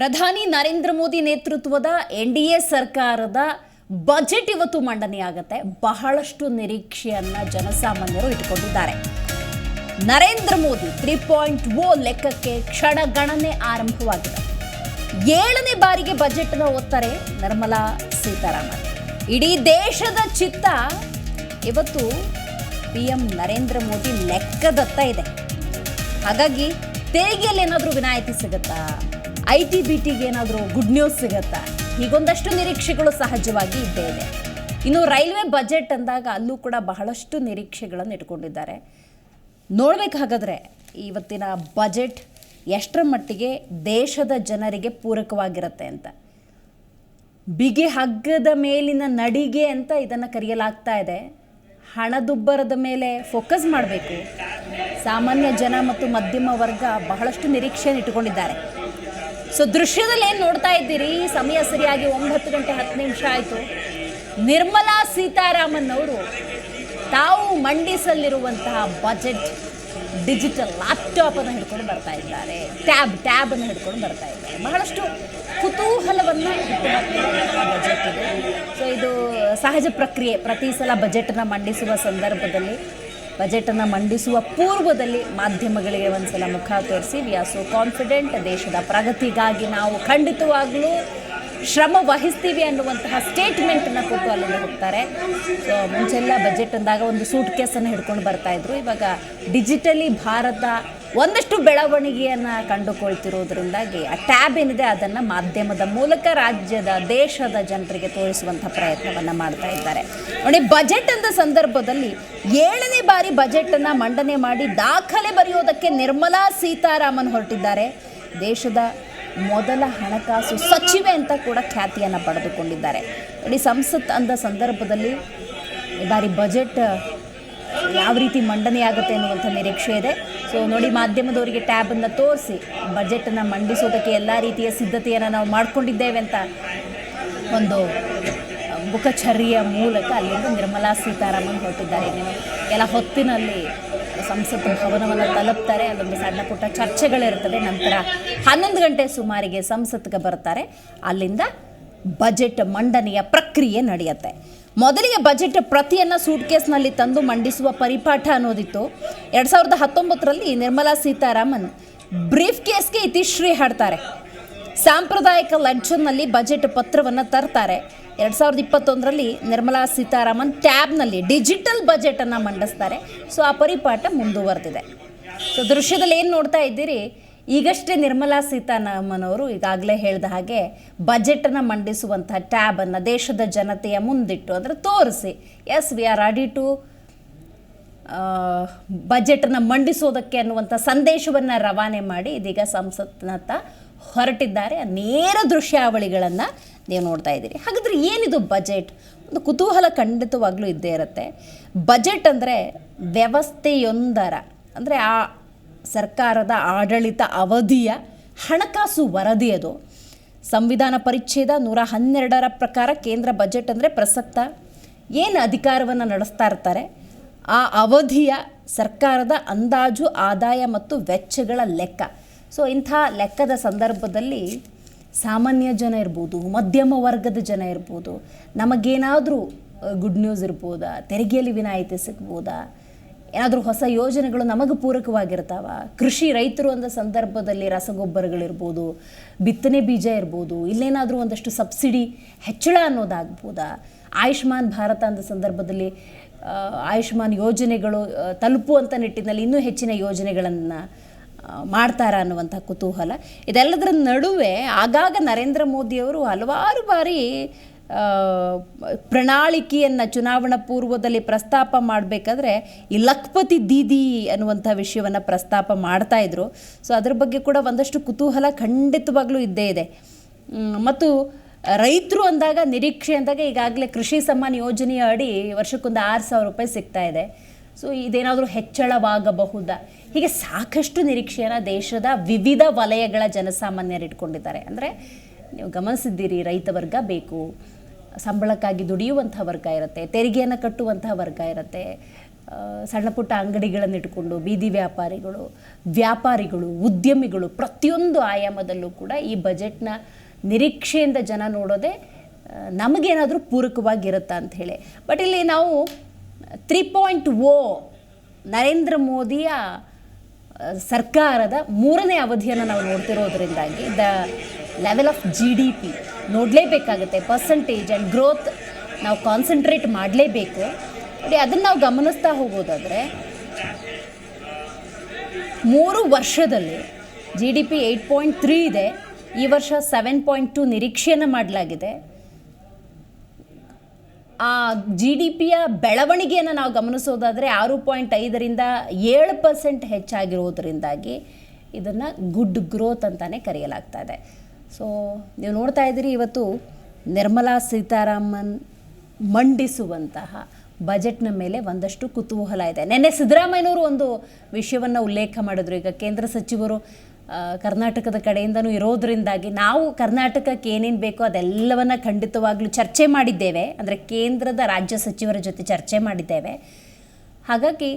ಪ್ರಧಾನಿ ನರೇಂದ್ರ ಮೋದಿ ನೇತೃತ್ವದ N D A ಸರ್ಕಾರದ ಬಜೆಟ್ ಇವತ್ತು ಮಂಡನೆಯಾಗತ್ತೆ ಬಹಳಷ್ಟು ನಿರೀಕ್ಷೆಯನ್ನ ಜನಸಾಮಾನ್ಯರು ಇಟ್ಟುಕೊಂಡಿದ್ದಾರೆ. Narendra Modi three point O ಲೆಕ್ಕಕ್ಕೆ ಕ್ಷಣಗಣನೆ ಆರಂಭವಾಗಿದೆ. ಏಳನೇ ಬಾರಿಗೆ ಬಜೆಟ್ನ ಓದ್ತಾರೆ ನಿರ್ಮಲಾ ಸೀತಾರಾಮನ್. ಇಡೀ ದೇಶದ ಚಿತ್ತ ಇವತ್ತು ಪಿ ಎಂ ನರೇಂದ್ರ ಮೋದಿ ಲೆಕ್ಕದತ್ತ ಇದೆ. ಹಾಗಾಗಿ ತೆರಿಗೆಯಲ್ಲಿ ಏನಾದರೂ ವಿನಾಯಿತಿ ಸಿಗುತ್ತಾ? ಐ ಟಿ ಬಿ ಟಿಗೆ ಏನಾದರೂ ಗುಡ್ ನ್ಯೂಸ್ ಸಿಗುತ್ತಾ? ಹೀಗೊಂದಷ್ಟು ನಿರೀಕ್ಷೆಗಳು ಸಹಜವಾಗಿ ಇದ್ದೇ ಇದೆ. ಇನ್ನು ರೈಲ್ವೆ ಬಜೆಟ್ ಅಂದಾಗ ಅಲ್ಲೂ ಕೂಡ ಬಹಳಷ್ಟು ನಿರೀಕ್ಷೆಗಳನ್ನು ಇಟ್ಕೊಂಡಿದ್ದಾರೆ. ನೋಡ್ಬೇಕು ಹಾಗಾದ್ರೆ ಇವತ್ತಿನ ಬಜೆಟ್ ಎಷ್ಟರ ಮಟ್ಟಿಗೆ ದೇಶದ ಜನರಿಗೆ ಪೂರಕವಾಗಿರುತ್ತೆ ಅಂತ. ಬಿಗಿ ಹಗ್ಗದ ಮೇಲಿನ ನಡಿಗೆ ಅಂತ ಇದನ್ನು ಕರೆಯಲಾಗ್ತಾ ಇದೆ. ಹಣದುಬ್ಬರದ ಮೇಲೆ ಫೋಕಸ್ ಮಾಡಬೇಕು. ಸಾಮಾನ್ಯ ಜನ ಮತ್ತು ಮಧ್ಯಮ ವರ್ಗ ಬಹಳಷ್ಟು ನಿರೀಕ್ಷೆಯನ್ನು ಇಟ್ಟುಕೊಂಡಿದ್ದಾರೆ. ಸೊ ದೃಶ್ಯದಲ್ಲಿ ಏನು ನೋಡ್ತಾ ಇದ್ದೀರಿ? ಸಮಯ ಸರಿಯಾಗಿ ಒಂಬತ್ತು ಗಂಟೆ ಹತ್ತು ನಿಮಿಷ ಆಯಿತು. ನಿರ್ಮಲಾ ಸೀತಾರಾಮನ್ ಅವರು ತಾವು ಮಂಡಿಸಲಿರುವಂತಹ ಬಜೆಟ್ ಡಿಜಿಟಲ್ ಲ್ಯಾಪ್ಟಾಪನ್ನು ಹಿಡ್ಕೊಂಡು ಬರ್ತಾ ಇದ್ದಾರೆ. ಟ್ಯಾಬ್ ಟ್ಯಾಬ್ ಅನ್ನು ಹಿಡ್ಕೊಂಡು ಬರ್ತಾ ಇದ್ದಾರೆ. ಬಹಳಷ್ಟು ಕುತೂಹಲವನ್ನು ಸೊ ಇದು. ಸಹಜ ಪ್ರಕ್ರಿಯೆ. ಪ್ರತಿ ಸಲ ಬಜೆಟನ್ನು ಮಂಡಿಸುವ ಸಂದರ್ಭದಲ್ಲಿ ಬಜೆಟನ್ನು ಮಂಡಿಸುವ ಪೂರ್ವದಲ್ಲಿ ಮಾಧ್ಯಮಗಳಿಗೆ ಒಂದ್ಸಲ ಮುಖ ತೋರಿಸಿ ವಿ ಆರ್ ಸೋ ಕಾನ್ಫಿಡೆಂಟ್ ದೇಶದ ಪ್ರಗತಿಗಾಗಿ ನಾವು ಖಂಡಿತವಾಗಲೂ ಶ್ರಮ ವಹಿಸ್ತೀವಿ ಅನ್ನುವಂತಹ ಸ್ಟೇಟ್ಮೆಂಟನ್ನು ಕೊಟ್ಟು ಅಲ್ಲಿಂದ ಹೋಗ್ತಾರೆ. ಸೊ ಮುಂಚೆಲ್ಲ ಬಜೆಟ್ ಅಂದಾಗ ಒಂದು ಸೂಟ್ ಕೇಸನ್ನು ಹಿಡ್ಕೊಂಡು ಬರ್ತಾ ಇದ್ರು. ಇವಾಗ ಡಿಜಿಟಲಿ ಭಾರತ ಒಂದಷ್ಟು ಬೆಳವಣಿಗೆಯನ್ನು ಕಂಡುಕೊಳ್ತಿರೋದ್ರಿಂದಾಗಿ ಆ ಟ್ಯಾಬ್ ಏನಿದೆ ಅದನ್ನು ಮಾಧ್ಯಮದ ಮೂಲಕ ರಾಜ್ಯದ, ದೇಶದ ಜನರಿಗೆ ತೋರಿಸುವಂಥ ಪ್ರಯತ್ನವನ್ನು ಮಾಡ್ತಾ ಇದ್ದಾರೆ. ನೋಡಿ ಬಜೆಟ್ ಅಂದ ಸಂದರ್ಭದಲ್ಲಿ ಏಳನೇ ಬಾರಿ ಬಜೆಟನ್ನು ಮಂಡನೆ ಮಾಡಿ ದಾಖಲೆ ಬರೆಯೋದಕ್ಕೆ ನಿರ್ಮಲಾ ಸೀತಾರಾಮನ್ ಹೊರಟಿದ್ದಾರೆ. ದೇಶದ ಮೊದಲ ಹಣಕಾಸು ಸಚಿವೆ ಅಂತ ಕೂಡ ಖ್ಯಾತಿಯನ್ನು ಪಡೆದುಕೊಂಡಿದ್ದಾರೆ. ನೋಡಿ, ಸಂಸತ್ ಅಂದ ಸಂದರ್ಭದಲ್ಲಿ ಈ ಬಾರಿ ಬಜೆಟ್ ಯಾವ ರೀತಿ ಮಂಡನೆಯಾಗುತ್ತೆ ಅನ್ನುವಂಥ ನಿರೀಕ್ಷೆ ಇದೆ. ಸೊ ನೋಡಿ ಮಾಧ್ಯಮದವರಿಗೆ ಟ್ಯಾಬನ್ನು ತೋರಿಸಿ. ಬಜೆಟನ್ನು ಮಂಡಿಸೋದಕ್ಕೆ ಎಲ್ಲ ರೀತಿಯ ಸಿದ್ಧತೆಯನ್ನು ನಾವು ಮಾಡಿಕೊಂಡಿದ್ದೇವೆ ಅಂತ ಒಂದು ಮುಖಚರ್ಯ ಮೂಲಕ ಅಲ್ಲಿಂದ ನಿರ್ಮಲಾ ಸೀತಾರಾಮನ್ ಹೊರಟಿದ್ದಾರೆ. ಕೆಲ ಹೊತ್ತಿನಲ್ಲಿ ಸಂಸತ್ ಭವನವನ್ನು ತಲುಪ್ತಾರೆ. ಅಲ್ಲೊಂದು ಸಣ್ಣ ಪುಟ್ಟ ಚರ್ಚೆಗಳಿರ್ತದೆ ನಂತರ ಹನ್ನೊಂದು ಗಂಟೆ ಸುಮಾರಿಗೆ ಸಂಸತ್ಗೆ ಬರ್ತಾರೆ. ಅಲ್ಲಿಂದ ಬಜೆಟ್ ಮಂಡನೆಯ ಪ್ರಕ್ರಿಯೆ ನಡೆಯುತ್ತೆ. ಮೊದಲಿಗೆ ಬಜೆಟ್ ಪ್ರತಿಯನ್ನು ಸೂಟ್ಕೇಸ್ನಲ್ಲಿ ತಂದು ಮಂಡಿಸುವ ಪರಿಪಾಠ ಅನ್ನೋದಿತ್ತು. ಎರಡು ಸಾವಿರದ ಹತ್ತೊಂಬತ್ತರಲ್ಲಿ ನಿರ್ಮಲಾ ಸೀತಾರಾಮನ್ ಬ್ರೀಫ್ ಕೇಸ್ಗೆ ಇತಿಶ್ರೀ ಹಾಡ್ತಾರೆ. ಸಾಂಪ್ರದಾಯಿಕ ಲಂಚನ್ನಲ್ಲಿ ಬಜೆಟ್ ಪತ್ರವನ್ನು ತರ್ತಾರೆ. ಎರಡು ಸಾವಿರದ ಇಪ್ಪತ್ತೊಂದರಲ್ಲಿ ನಿರ್ಮಲಾ ಸೀತಾರಾಮನ್ ಟ್ಯಾಬ್ನಲ್ಲಿ ಡಿಜಿಟಲ್ ಬಜೆಟನ್ನು ಮಂಡಿಸ್ತಾರೆ. ಸೊ ಆ ಪರಿಪಾಠ ಮುಂದುವರೆದಿದೆ. ಸೊ ದೃಶ್ಯದಲ್ಲಿ ಏನು ನೋಡ್ತಾ ಇದ್ದೀರಿ? ಈಗಷ್ಟೇ ನಿರ್ಮಲಾ ಸೀತಾರಾಮನ್ ಅವರು ಈಗಾಗಲೇ ಹೇಳಿದ ಹಾಗೆ ಬಜೆಟನ್ನು ಮಂಡಿಸುವಂತಹ ಟ್ಯಾಬನ್ನು ದೇಶದ ಜನತೆಯ ಮುಂದಿಟ್ಟು ಅಂದರೆ ತೋರಿಸಿ. S V R ready to ಬಜೆಟನ್ನು ಮಂಡಿಸೋದಕ್ಕೆ ಅನ್ನುವಂಥ ಸಂದೇಶವನ್ನು ರವಾನೆ ಮಾಡಿ ಇದೀಗ ಸಂಸತ್ನತ್ತ ಹೊರಟಿದ್ದಾರೆ. ನೇರ ದೃಶ್ಯಾವಳಿಗಳನ್ನು ನೀವು ನೋಡ್ತಾ ಇದ್ದೀರಿ. ಹಾಗಾದರೆ ಏನಿದು ಬಜೆಟ್ ಒಂದು ಕುತೂಹಲ ಖಂಡಿತವಾಗ್ಲೂ ಇದ್ದೇ ಇರುತ್ತೆ. ಬಜೆಟ್ ಅಂದರೆ ವ್ಯವಸ್ಥೆಯೊಂದರ, ಅಂದರೆ ಆ ಸರ್ಕಾರದ ಆಡಳಿತ ಅವಧಿಯ ಹಣಕಾಸು ವರದಿ ಅದು. ಸಂವಿಧಾನ ಪರಿಚ್ಛೇದ ನೂರ ಹನ್ನೆರಡರ ಪ್ರಕಾರ ಕೇಂದ್ರ ಬಜೆಟ್ ಅಂದರೆ ಪ್ರಸಕ್ತ. ಏನು ಅಧಿಕಾರವನ್ನು ನಡೆಸ್ತಾ ಇರ್ತಾರೆ? ಆ ಅವಧಿಯ ಸರ್ಕಾರದ ಅಂದಾಜು, ಆದಾಯ ಮತ್ತು ವೆಚ್ಚಗಳ ಲೆಕ್ಕ. ಸೊ ಇಂಥ ಲೆಕ್ಕದ ಸಂದರ್ಭದಲ್ಲಿ ಸಾಮಾನ್ಯ ಜನ ಇರ್ಬೋದು, ಮಧ್ಯಮ ವರ್ಗದ ಜನ ಇರ್ಬೋದು, ನಮಗೇನಾದರೂ ಗುಡ್ ನ್ಯೂಸ್ ಇರ್ಬೋದಾ? ತೆರಿಗೆಯಲ್ಲಿ ವಿನಾಯಿತಿ ಸಿಗ್ಬೋದಾ? ಏನಾದರೂ ಹೊಸ ಯೋಜನೆಗಳು ನಮಗೆ ಪೂರಕವಾಗಿರ್ತಾವ? ಕೃಷಿ ರೈತರು ಅಂದ ಸಂದರ್ಭದಲ್ಲಿ ರಸಗೊಬ್ಬರಗಳಿರ್ಬೋದು, ಬಿತ್ತನೆ ಬೀಜ ಇರ್ಬೋದು, ಇಲ್ಲೇನಾದರೂ ಒಂದಷ್ಟು ಸಬ್ಸಿಡಿ ಹೆಚ್ಚಳ ಅನ್ನೋದಾಗ್ಬೋದಾ? ಆಯುಷ್ಮಾನ್ ಭಾರತ ಅಂದ ಸಂದರ್ಭದಲ್ಲಿ ಆಯುಷ್ಮಾನ್ ಯೋಜನೆಗಳು ತಲುಪುವಂಥ ನಿಟ್ಟಿನಲ್ಲಿ ಇನ್ನೂ ಹೆಚ್ಚಿನ ಯೋಜನೆಗಳನ್ನು ಮಾಡ್ತಾರ ಅನ್ನುವಂಥ ಕುತೂಹಲ. ಇದೆಲ್ಲದರ ನಡುವೆ ಆಗಾಗ ನರೇಂದ್ರ ಮೋದಿಯವರು ಹಲವಾರು ಬಾರಿ ಪ್ರಣಾಳಿಕೆಯನ್ನು ಚುನಾವಣಾ ಪೂರ್ವದಲ್ಲಿ ಪ್ರಸ್ತಾಪ ಮಾಡಬೇಕಾದ್ರೆ ಈ ಲಖಪತಿ ದೀದಿ ಅನ್ನುವಂಥ ವಿಷಯವನ್ನು ಪ್ರಸ್ತಾಪ ಮಾಡ್ತಾ ಇದ್ರು. ಸೊ ಅದ್ರ ಬಗ್ಗೆ ಕೂಡ ಒಂದಷ್ಟು ಕುತೂಹಲ ಖಂಡಿತವಾಗ್ಲೂ ಇದ್ದೇ ಇದೆ. ಮತ್ತು ರೈತರು ಅಂದಾಗ, ನಿರೀಕ್ಷೆ ಅಂದಾಗ ಈಗಾಗಲೇ ಕೃಷಿ ಸಮ್ಮಾನ್ ಯೋಜನೆಯ ಅಡಿ ವರ್ಷಕ್ಕೊಂದು ಆರು ಸಾವಿರ ರೂಪಾಯಿ ಸಿಗ್ತಾ ಇದೆ. ಸೊ ಇದೇನಾದರೂ ಹೆಚ್ಚಳವಾಗಬಹುದಾ? ಹೀಗೆ ಸಾಕಷ್ಟು ನಿರೀಕ್ಷೆಯನ್ನು ದೇಶದ ವಿವಿಧ ವಲಯಗಳ ಜನಸಾಮಾನ್ಯರು ಇಟ್ಕೊಂಡಿದ್ದಾರೆ. ಅಂದರೆ ನೀವು ಗಮನಿಸಿದ್ದೀರಿ, ರೈತ ವರ್ಗ ಬೇಕು. ಸಂಬಳಕ್ಕಾಗಿ ದುಡಿಯುವಂಥ ವರ್ಗ ಇರುತ್ತೆ, ತೆರಿಗೆಯನ್ನು ಕಟ್ಟುವಂಥ ವರ್ಗ ಇರುತ್ತೆ. ಸಣ್ಣ ಪುಟ್ಟ ಅಂಗಡಿಗಳನ್ನು ಇಟ್ಕೊಂಡು, ಬೀದಿ ವ್ಯಾಪಾರಿಗಳು ವ್ಯಾಪಾರಿಗಳು, ಉದ್ಯಮಿಗಳು ಪ್ರತಿಯೊಂದು ಆಯಾಮದಲ್ಲೂ ಕೂಡ ಈ ಬಜೆಟ್ನ ನಿರೀಕ್ಷೆಯಿಂದ ಜನ ನೋಡೋದೇ ನಮಗೇನಾದರೂ ಪೂರಕವಾಗಿರುತ್ತಾ ಹೇಳಿ. ಬಟ್ ಇಲ್ಲಿ ನಾವು ತ್ರೀ ಪಾಯಿಂಟ್ ಓ ನರೇಂದ್ರ ಮೋದಿಯ ಸರ್ಕಾರದ ಮೂರನೇ ಅವಧಿಯನ್ನು ನಾವು ನೋಡ್ತಿರೋದ್ರಿಂದಾಗಿ, the level of G D P ನೋಡಲೇಬೇಕಾಗುತ್ತೆ. Percentage and growth ನಾವು ಕಾನ್ಸಂಟ್ರೇಟ್ ಮಾಡಲೇಬೇಕು. ನೋಡಿ, ಅದನ್ನು ನಾವು ಗಮನಿಸ್ತಾ ಹೋಗೋದಾದರೆ, ಮೂರು ವರ್ಷದಲ್ಲಿ G D P eight point three ಇದೆ. ಈ ವರ್ಷ ಸೆವೆನ್ ಪಾಯಿಂಟ್ ಟು ನಿರೀಕ್ಷೆಯನ್ನು ಮಾಡಲಾಗಿದೆ. ಆ ಜಿ ಡಿ ಪಿಯ ಬೆಳವಣಿಗೆಯನ್ನು ನಾವು ಗಮನಿಸೋದಾದರೆ, ಆರು ಪಾಯಿಂಟ್ ಐದರಿಂದ ಏಳು ಪರ್ಸೆಂಟ್ ಹೆಚ್ಚಾಗಿರೋದ್ರಿಂದಾಗಿ ಇದನ್ನು ಗುಡ್ ಗ್ರೋತ್ ಅಂತಲೇ ಕರೆಯಲಾಗ್ತಾ ಇದೆ. ಸೊ ನೀವು ನೋಡ್ತಾ ಇದ್ದೀರಿ ಇವತ್ತು ನಿರ್ಮಲಾ ಸೀತಾರಾಮನ್ ಮಂಡಿಸುವಂತಹ ಬಜೆಟ್ನ ಮೇಲೆ ಒಂದಷ್ಟು ಕುತೂಹಲ ಇದೆ. ನಿನ್ನೆ ಸಿದ್ದರಾಮಯ್ಯನವರು ಒಂದು ವಿಷಯವನ್ನು ಉಲ್ಲೇಖ ಮಾಡಿದ್ರು. ಈಗ ಕೇಂದ್ರ ಸಚಿವರು ಕರ್ನಾಟಕದ ಕಡೆಯಿಂದನೂ ಇರೋದರಿಂದಾಗಿ ನಾವು ಕರ್ನಾಟಕಕ್ಕೆ ಏನೇನು ಬೇಕೋ ಅದೆಲ್ಲವನ್ನು ಖಂಡಿತವಾಗ್ಲೂ ಚರ್ಚೆ ಮಾಡಿದ್ದೇವೆ. ಅಂದರೆ ಕೇಂದ್ರದ ರಾಜ್ಯ ಸಚಿವರ ಜೊತೆ ಚರ್ಚೆ ಮಾಡಿದ್ದೇವೆ. ಹಾಗಾಗಿ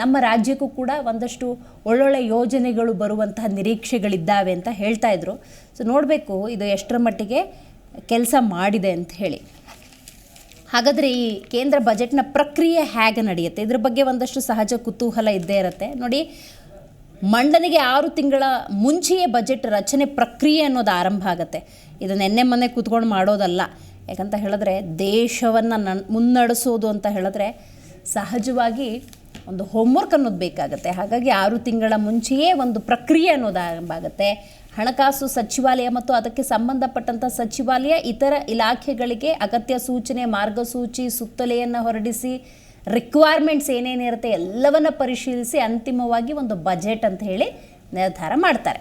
ನಮ್ಮ ರಾಜ್ಯಕ್ಕೂ ಕೂಡ ಒಂದಷ್ಟು ಒಳ್ಳೊಳ್ಳೆ ಯೋಜನೆಗಳು ಬರುವಂತಹ ನಿರೀಕ್ಷೆಗಳಿದ್ದಾವೆ ಅಂತ ಹೇಳ್ತಾ ಇದ್ರು. ಸೊ ನೋಡಬೇಕು ಇದು ಎಷ್ಟರ ಮಟ್ಟಿಗೆ ಕೆಲಸ ಮಾಡಿದೆ ಅಂತ ಹೇಳಿ. ಹಾಗಾದರೆ ಈ ಕೇಂದ್ರ ಬಜೆಟ್ನ ಪ್ರಕ್ರಿಯೆ ಹೇಗೆ ನಡೆಯುತ್ತೆ? ಇದ್ರ ಬಗ್ಗೆ ಒಂದಷ್ಟು ಸಹಜ ಕುತೂಹಲ ಇದ್ದೇ ಇರುತ್ತೆ. ನೋಡಿ, ಮಂಡನೆಗೆ ಆರು ತಿಂಗಳ ಮುಂಚೆಯೇ ಬಜೆಟ್ ರಚನೆ ಪ್ರಕ್ರಿಯೆ ಅನ್ನೋದು ಆರಂಭ ಆಗುತ್ತೆ. ಇದು ನೆನ್ನೆ ಮೊನ್ನೆ ಕೂತ್ಕೊಂಡು ಮಾಡೋದಲ್ಲ. ಯಾಕಂತ ಹೇಳಿದ್ರೆ ದೇಶವನ್ನು ನನ್ ಮುನ್ನಡೆಸೋದು ಅಂತ ಹೇಳಿದ್ರೆ ಸಹಜವಾಗಿ ಒಂದು ಹೋಮ್ವರ್ಕ್ ಅನ್ನೋದು ಬೇಕಾಗುತ್ತೆ. ಹಾಗಾಗಿ ಆರು ತಿಂಗಳ ಮುಂಚೆಯೇ ಒಂದು ಪ್ರಕ್ರಿಯೆ ಅನ್ನೋದು ಆರಂಭ ಆಗುತ್ತೆ ಹಣಕಾಸು ಸಚಿವಾಲಯ ಮತ್ತು ಅದಕ್ಕೆ ಸಂಬಂಧಪಟ್ಟಂಥ ಸಚಿವಾಲಯ ಇತರ ಇಲಾಖೆಗಳಿಗೆ ಅಗತ್ಯ ಸೂಚನೆ, ಮಾರ್ಗಸೂಚಿ, ಸುತ್ತಲೆಯನ್ನು ಹೊರಡಿಸಿ ರಿಕ್ವೈರ್ಮೆಂಟ್ಸ್ ಏನೇನಿರುತ್ತೆ ಎಲ್ಲವನ್ನು ಪರಿಶೀಲಿಸಿ ಅಂತಿಮವಾಗಿ ಒಂದು ಬಜೆಟ್ ಅಂತ ಹೇಳಿ ನಿರ್ಧಾರ ಮಾಡ್ತಾರೆ.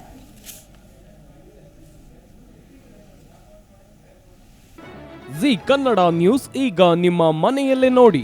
ಜಿ ಕನ್ನಡ ನ್ಯೂಸ್ ಈಗ ನಿಮ್ಮ ಮನೆಯಲ್ಲೇ ನೋಡಿ.